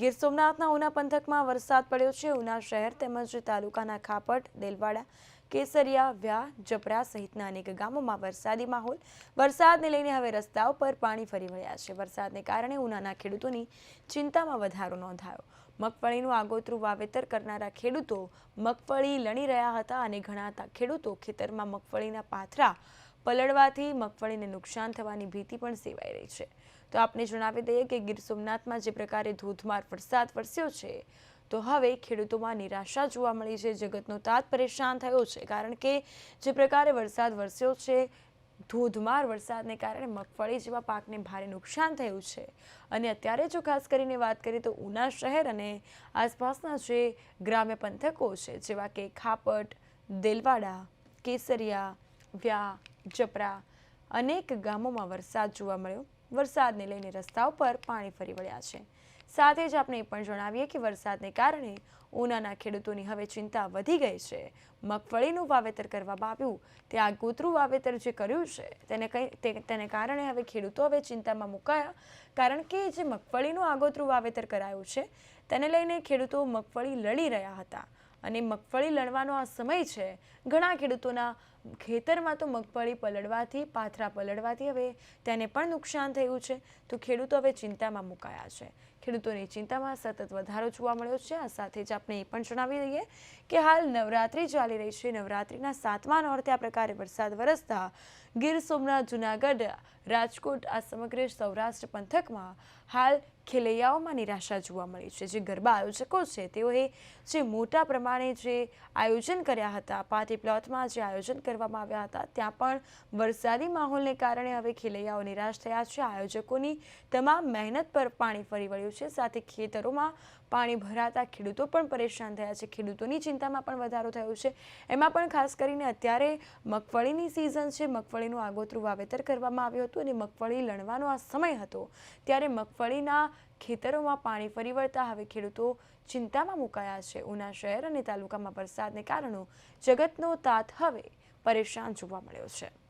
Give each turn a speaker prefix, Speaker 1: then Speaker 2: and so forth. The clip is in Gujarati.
Speaker 1: ગીર સોમનાથના ઉના પંથકમાં વરસાદ પડ્યો છે. ઉના શહેર તેમજ તાલુકાના ખાપટ, દેલવાડા, કેસરિયા, વ્યા, જપરા સહિતના અનેક ગામોમાં વરસાદી માહોલ. વરસાદને લઈને હવે રસ્તાઓ પર પાણી ફરી વળ્યા છે. વરસાદને કારણે ઉનાના ખેડૂતોની ચિંતામાં વધારો નોંધાયો. મગફળીનું આગોતરું વાવેતર કરનારા ખેડૂતો મગફળી લણી રહ્યા હતા અને ઘણા ખેડૂતો ખેતરમાં મગફળીના પાથરા પલળવાથી મગફળીને નુકસાન થવાની ભીતિ પણ સેવાઈ રહી છે. તો આપને જણાવી દઈએ કે ગીર સોમનાથમાં જે પ્રકારે ધોધમાર વરસાદ વરસ્યો છે, તો હવે ખેડૂતોમાં નિરાશા જોવા મળી છે. જગતનો તાત પરેશાન થયો છે, કારણ કે જે પ્રકારે વરસાદ વરસ્યો છે, ધોધમાર વરસાદને કારણે મગફળી જેવા પાકને ભારે નુકસાન થયું છે. અને અત્યારે જો ખાસ કરીને વાત કરીએ તો ઉના શહેર અને આસપાસના જે ગ્રામ્ય પંથકો છે, જેવા કે ખાપટ, દેલવાડા, કેસરિયા, વ્યા જપરા. અનેક ગામોમાં વરસાદ જોવા મળ્યો. વરસાદને લઈને રસ્તાઓ પર પાણી ફરી વળ્યા છે. સાથે જ આપણે એ પણ જણાવીએ કે વરસાદને કારણે ઉનાના ખેડૂતોની હવે ચિંતા વધી ગઈ છે. મગફળીનું વાવેતર કરવામાં આવ્યું. તે આગોતરું વાવેતર જે કર્યું છે, તેને કઈ તેને કારણે હવે ખેડૂતો હવે ચિંતામાં મુકાયા. કારણ કે જે મગફળીનું આગોતરું વાવેતર કરાયું છે, તેને લઈને ખેડૂતો મગફળી લડી રહ્યા હતા. અને મગફળી લણવાનો આ સમય છે. ઘણા ખેડૂતોના ખેતરમાં તો મગફળી પલળવાથી, પાથરા પલળવાથી હવે તેને પણ નુકસાન થયું છે. તો ખેડૂતો હવે ચિંતામાં મુકાયા છે. ખેડૂતોની ચિંતામાં સતત વધારો જોવા મળ્યો છે. આ સાથે જ આપણે એ પણ જણાવી દઈએ કે હાલ નવરાત્રિ ચાલી રહી છે. નવરાત્રિના સાતમા નોરતે આ પ્રકારે વરસાદ વરસતા ગીર સોમનાથ, જુનાગઢ, રાજકોટ આ સમગ્ર સૌરાષ્ટ્ર પંથકમાં હાલ ખેલૈયાઓમાં નિરાશા જોવા મળી છે. જે ગરબા આયોજકો છે, તેઓએ જે મોટા પ્રમાણે જે આયોજન કર્યા હતા, પાર્ટી પ્લોટમાં જે આયોજન કરવામાં આવ્યા હતા, ત્યાં પણ વરસાદી માહોલને કારણે હવે ખેલૈયાઓ નિરાશ થયા છે. આયોજકોની તમામ મહેનત પર પાણી ફરી વળ્યું છે. સાથે ખેતરોમાં પાણી ભરાતા ખેડૂતો પણ પરેશાન થયા છે. ખેડૂતોની ચિંતામાં પણ વધારો થયો છે. એમાં પણ ખાસ કરીને અત્યારે મગફળીની સિઝન છે. મગફળીનું આગોતરું વાવેતર કરવામાં આવ્યું હતું અને મગફળી લણવાનો આ સમય હતો ત્યારે મગફળીના ખેતરોમાં પાણી ફરી વળતા હવે ખેડૂતો ચિંતામાં મુકાયા છે. ઉના શહેર અને તાલુકામાં વરસાદને કારણે જગતનો તાત હવે પરેશાન જોવા મળ્યો છે.